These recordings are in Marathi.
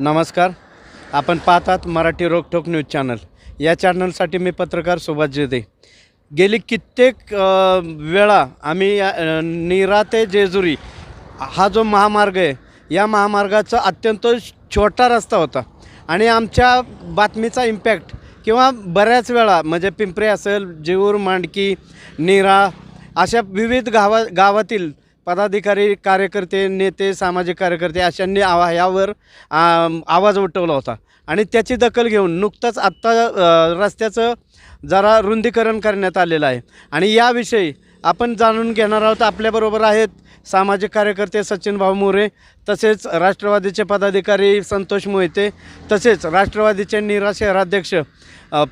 नमस्कार. आपण पाहतात मराठी रोकठोक न्यूज चॅनल. या चॅनलसाठी मी पत्रकार सुभाष जेदे. गेली कित्येक वेळा आम्ही निरा ते जेजुरी हा जो महामार्ग आहे या महामार्गाचा अत्यंत छोटा रस्ता होता. आणि आमच्या बातमीचा इम्पॅक्ट किंवा बऱ्याच वेळा म्हणजे पिंपरे असेल जेऊर मांडकी निरा अशा विविध गावा गावातील पदाधिकारी कार्यकर्ते नेते सामाजिक कार्यकर्ते अशांनी आवा यावर आवाज उठवला होता. आणि त्याची दखल घेऊन नुकतंच आत्ता रस्त्याचं जरा रुंदीकरण करण्यात आलेलं आहे. आणि याविषयी आपण जाणून घेणार आहोत आपल्याबरोबर आहेत सामाजिक कार्यकर्ते सचिन भाऊ मोरे तसेच राष्ट्रवादीचे पदाधिकारी संतोष मोहिते तसेच राष्ट्रवादीचे निरा शहराध्यक्ष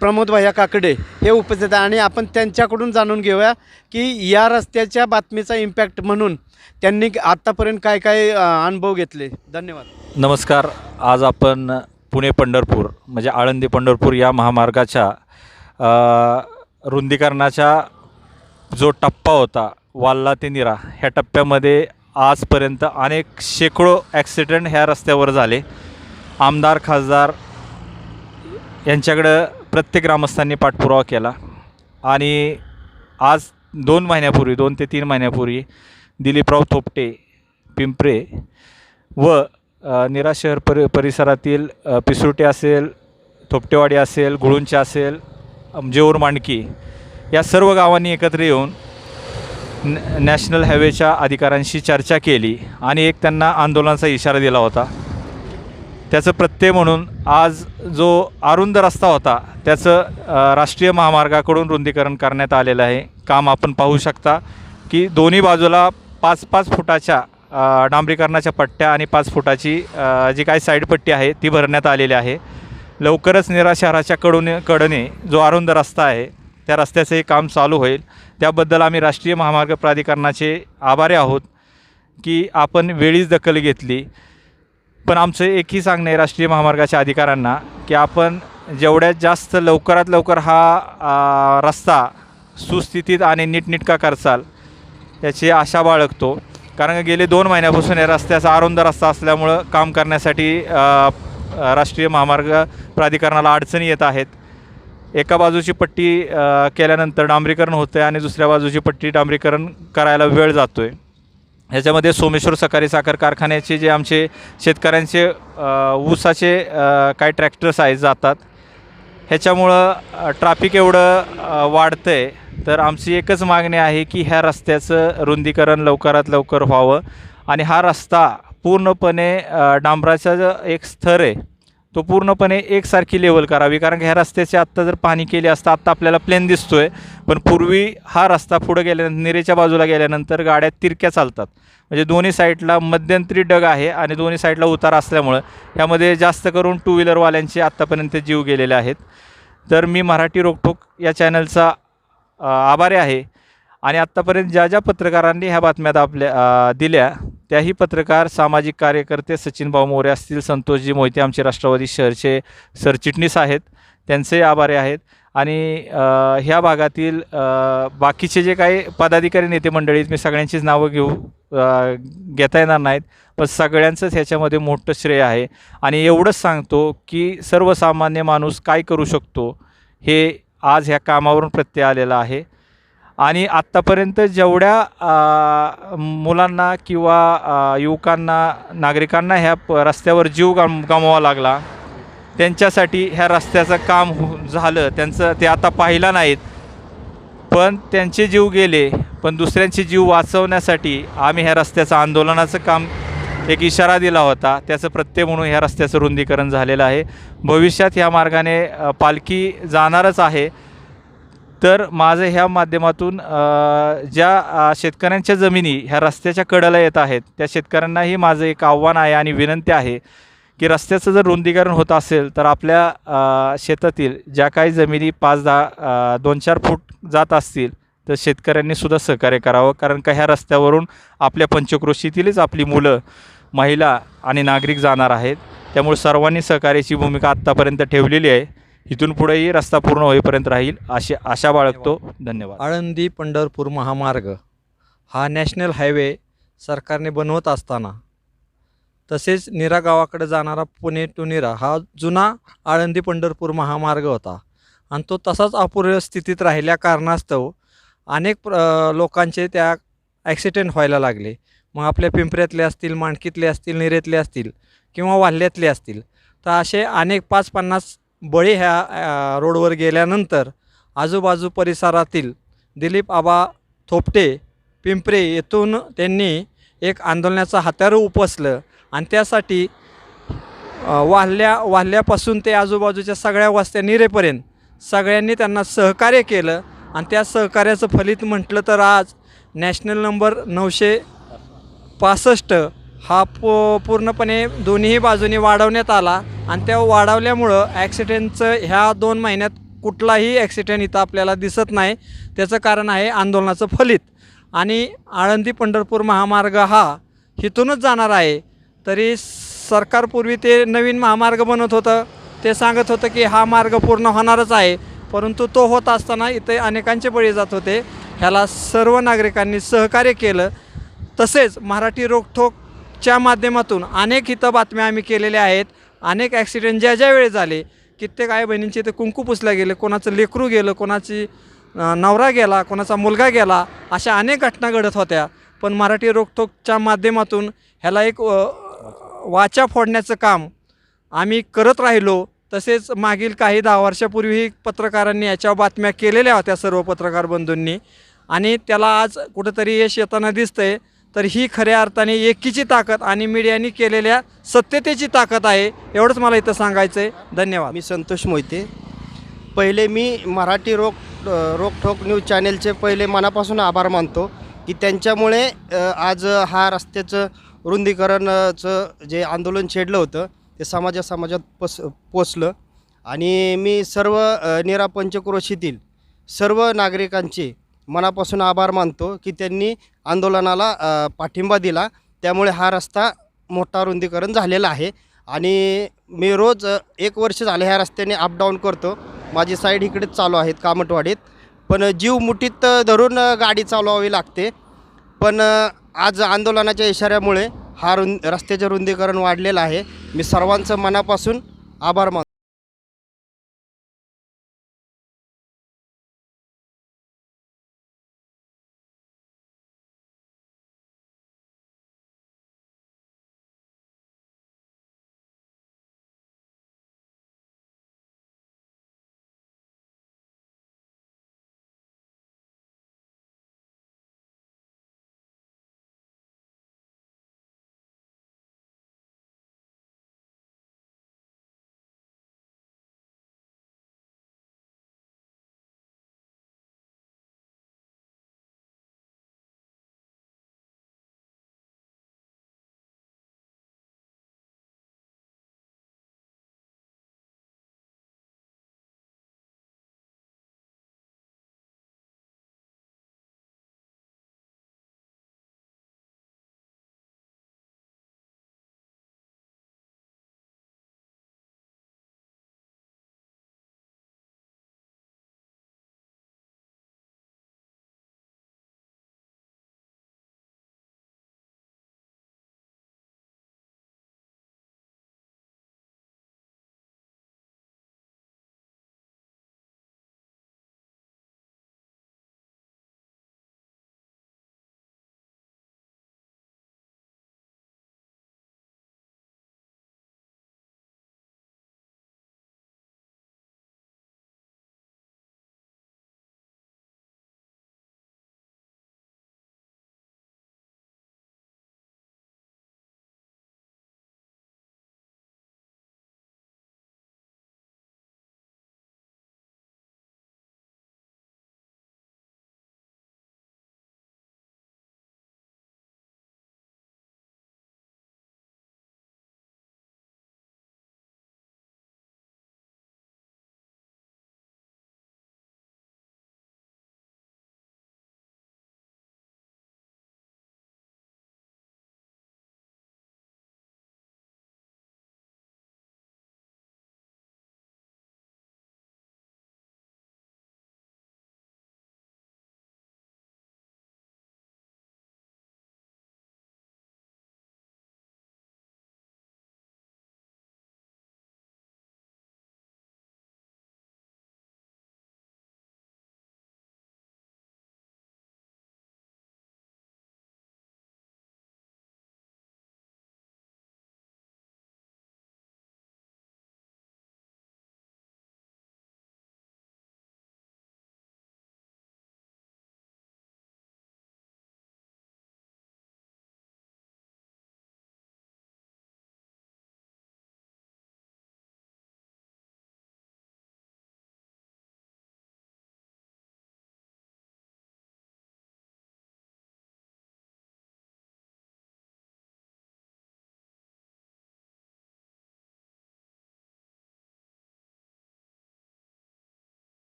प्रमोद भैया काकडे हे उपस्थित आहे आणि आपण त्यांच्याकडून जाणून घेऊया की या रस्त्याच्या बातमीचा इम्पॅक्ट म्हणून त्यांनी आत्तापर्यंत काय काय अनुभव घेतले. धन्यवाद. नमस्कार. आज आपण पुणे पंढरपूर म्हणजे आळंदी पंढरपूर या महामार्गाच्या रुंदीकरणाच्या जो टप्पा होता वाल्ला ते निरा ह्या टप्प्यामध्ये आजपर्यंत अनेक शेकडो ॲक्सिडेंट ह्या रस्त्यावर झाले. आमदार खासदार यांच्याकडं प्रत्येक ग्रामस्थांनी पाठपुरावा केला. आणि आज दोन महिन्यापूर्वी दोन ते तीन महिन्यापूर्वी दिलीपराव थोपटे पिंपरे व निरा शहर परि परिसरातील अ, पिसुर्टे असेल थोपटेवाडी असेल गुळुंचे असेल जेऊर मांडकी या सर्व गावांनी एकत्र येऊन न नॅशनल हायवेच्या अधिकाऱ्यांशी चर्चा केली आणि एक त्यांना आंदोलनाचा इशारा दिला होता. त्याचं प्रत्यय म्हणून आज जो अरुंद रस्ता होता त्याचं राष्ट्रीय महामार्गाकडून रुंदीकरण करण्यात आलेलं आहे. काम आपण पाहू शकता की दोन्ही बाजूला पाच पाच फुटाच्या डांबरीकरणाच्या पट्ट्या आणि पाच फुटाची जी काही साईडपट्टी आहे ती भरण्यात आलेली आहे. लवकरच निरा शहराच्या कडून कडने जो अरुंद रस्ता आहे त्या रस्त्याचंही काम चालू होईल. त्याबद्दल आम्ही राष्ट्रीय महामार्ग प्राधिकरणाचे आभारी आहोत की आपण वेळीच दखल घेतली. पण आमचं एकही सांगणं आहे राष्ट्रीय महामार्गाच्या अधिकाऱ्यांना की आपण जेवढ्यात जास्त लवकरात लवकर हा रस्ता सुस्थितीत आणि नीटनिटका करचाल याची आशा बाळगतो. कारण गेले दोन महिन्यापासून या रस्त्याचा अरुंद रस्ता असल्यामुळं काम करण्यासाठी राष्ट्रीय महामार्ग प्राधिकरणाला अडचणी येत आहेत. एका बाजूची पट्टी केल्यानंतर डांबरीकरण होतं आहे आणि दुसऱ्या बाजूची पट्टी डांबरीकरण करायला वेळ जातो आहे ह्याच्यामध्ये सोमेश्वर सहकारी साखर कारखान्याचे जे आमचे शेतकऱ्यांचे ऊसाचे काही ट्रॅक्टर्स आहेत जातात. ह्याच्यामुळं ट्राफिक एवढं वाढतं आहे तर आमची एकच मागणी आहे की ह्या रस्त्याचं रुंदीकरण लवकरात लवकर व्हावं. आणि हा रस्ता पूर्णपणे डांबराचा एक स्तर आहे. तो पूर्णपणे एकसारखी लेवल करावी. कारण की ह्या रस्त्याचे आत्ता जर पाहणी केली असता आत्ता आपल्याला प्लेन दिसतो आहे पण पूर्वी हा रस्ता पुढं गेल्यानंतर निरेच्या बाजूला गेल्यानंतर गाड्या तिरक्या चालतात. म्हणजे दोन्ही साईडला मध्यंतरी डग आहे आणि दोन्ही साईडला उतार असल्यामुळं ह्यामध्ये जास्त करून टू व्हीलरवाल्यांचे आत्तापर्यंत जीव गेलेले आहेत. तर मी मराठी रोकठोक या चॅनलचा आभारी आहे. आणि आत्तापर्यंत ज्या ज्या पत्रकारांनी ह्या बातम्या आपल्या दिल्या त्याही पत्रकार सामाजिक कार्यकर्ते सचिन भाऊ मोरे असतील संतोषजी मोहिते आमचे राष्ट्रवादी शहरचे सरचिटणीस आहेत त्यांचे आभारी आहेत. आणि ह्या भागातील बाकीचे जे काही पदाधिकारी नेते मंडळीत मी सगळ्यांचीच नावं घेऊ घेता येणार नाहीत पण सगळ्यांचंच ह्याच्यामध्ये मोठं श्रेय आहे. आणि एवढंच सांगतो की सर्वसामान्य माणूस काय करू शकतो हे आज ह्या कामावरून प्रत्यय आलेला आहे. आणि आत्तापर्यंत जेवढ्या मुलांना किंवा युवकांना नागरिकांना ह्या प रस्त्यावर जीव गम गमवावा लागला त्यांच्यासाठी ह्या रस्त्याचं काम हो झालं त्यांचं ते आता पाहिला नाहीत. पण त्यांचे जीव गेले पण दुसऱ्यांचे जीव वाचवण्यासाठी आम्ही ह्या रस्त्याचं आंदोलनाचं काम एक इशारा दिला होता. त्याचं प्रत्यय म्हणून ह्या रस्त्याचं रुंदीकरण झालेलं आहे. भविष्यात ह्या मार्गाने पालखी जाणारच आहे. तर माझं ह्या माध्यमातून ज्या शेतकऱ्यांच्या जमिनी ह्या रस्त्याच्या कडेला येत आहेत त्या शेतकऱ्यांनाही माझं एक आव्हान आहे आणि विनंती आहे की रस्त्याचं जर रुंदीकरण होत असेल तर आपल्या शेतातील ज्या काही जमिनी पाच दहा दोन चार फूट जात असतील तर शेतकऱ्यांनी सुद्धा सहकार्य करावं. कारण का ह्या रस्त्यावरून आपल्या पंचक्रोशीतीलच आपली मुलं महिला आणि नागरिक जाणार आहेत. त्यामुळे सर्वांनी सहकार्याची भूमिका आत्तापर्यंत ठेवलेली आहे. इथून पुढेही रस्ता पूर्ण होईपर्यंत राहील. अशी आशा बाळगतो. धन्यवाद. आळंदी पंढरपूर महामार्ग हा नॅशनल हायवे सरकारने बनवत असताना तसेच निरा गावाकडे जाणारा पुणे टू निरा हा जुना आळंदी पंढरपूर महामार्ग होता. आणि तो तसाच अपूर्ण स्थितीत राहिल्या कारणास्तव अनेक प्र लोकांचे त्या ॲक्सिडेंट व्हायला लागले. मग आपल्या पिंपऱ्यातले असतील माणकीतले असतील निरेतले असतील किंवा वाल्ह्यातले असतील तर असे अनेक पाच पन्नास बळी ह्या रोडवर गेल्यानंतर आजूबाजू परिसरातील दिलीप आबा थोपटे पिंपरे येथून त्यांनी एक आंदोलनाचं हात्यार उपसलं आणि त्यासाठी वाहल्या वाहल्यापासून ते आजूबाजूच्या सगळ्या वस्त्या निरेपर्यंत सगळ्यांनी त्यांना सहकार्य केलं आणि त्या सहकार्याचं फलित म्हटलं तर आज नॅशनल नंबर नऊशे पासष्ट हा पू पूर्णपणे दोन्ही बाजूनी वाढवण्यात आला आणि त्या वाढवल्यामुळं ॲक्सिडेंटचं ह्या दोन महिन्यात कुठलाही ॲक्सिडेंट इथं आपल्याला दिसत नाही. त्याचं कारण आहे आंदोलनाचं फलित. आणि आळंदी पंढरपूर महामार्ग हा इथूनच जाणार आहे. तरी सरकारपूर्वी ते नवीन महामार्ग बनत होतं. ते सांगत होतं की हा मार्ग पूर्ण होणारच आहे. परंतु तो होत असताना इथे अनेकांचे बळी जात होते. ह्याला सर्व नागरिकांनी सहकार्य केलं. तसेच मराठी च्या माध्यमातून अनेक इथं बातम्या आम्ही केलेल्या आहेत. अनेक ॲक्सिडेंट ज्या ज्या वेळेस झाले कित्येक आई बहिणींचे ते कुंकू पुसल्या गेले कोणाचं लेकरू गेलं कोणाची नवरा गेला कोणाचा मुलगा गेला अशा अनेक घटना घडत होत्या. पण मराठी रोखोकच्या माध्यमातून ह्याला एक वाचा फोडण्याचं काम आम्ही करत राहिलो. तसेच मागील काही दहा वर्षापूर्वीही पत्रकारांनी याच्यावर बातम्या केलेल्या होत्या सर्व पत्रकार बंधूंनी. आणि त्याला आज कुठंतरी यश येताना दिसतंय. तर ही खऱ्या अर्थाने एकीची ताकद आणि मीडियाने केलेल्या सत्यतेची ताकद आहे एवढंच मला इथं सांगायचं आहे धन्यवाद. मी संतोष मोहिते. पहिले मी मराठी रोक रोकठोक न्यूज चॅनेलचे पहिले मनापासून आभार मानतो की त्यांच्यामुळे आज हा रस्त्याचं रुंदीकरणाचं जे आंदोलन छेडलं होतं ते समाजा समाजात पस पोचलं. आणि मी सर्व अ, पंचक्रोशीतील सर्व नागरिकांची मनापासून आभार मानतो की त्यांनी आंदोलनाला पाठिंबा दिला. त्यामुळे हा रस्ता मोठा रुंदीकरण झालेला आहे. आणि मी रोज एक वर्ष झालं ह्या रस्त्याने अपडाऊन करतो. माझी साईड इकडेच चालू आहेत कामटवाडीत. पण जीव मुठीत धरून गाडी चालवावी लागते. पण आज आंदोलनाच्या इशाऱ्यामुळे हा रुंद रस्त्याचं रुंदीकरण वाढलेलं आहे. मी सर्वांचं मनापासून आभार मानतो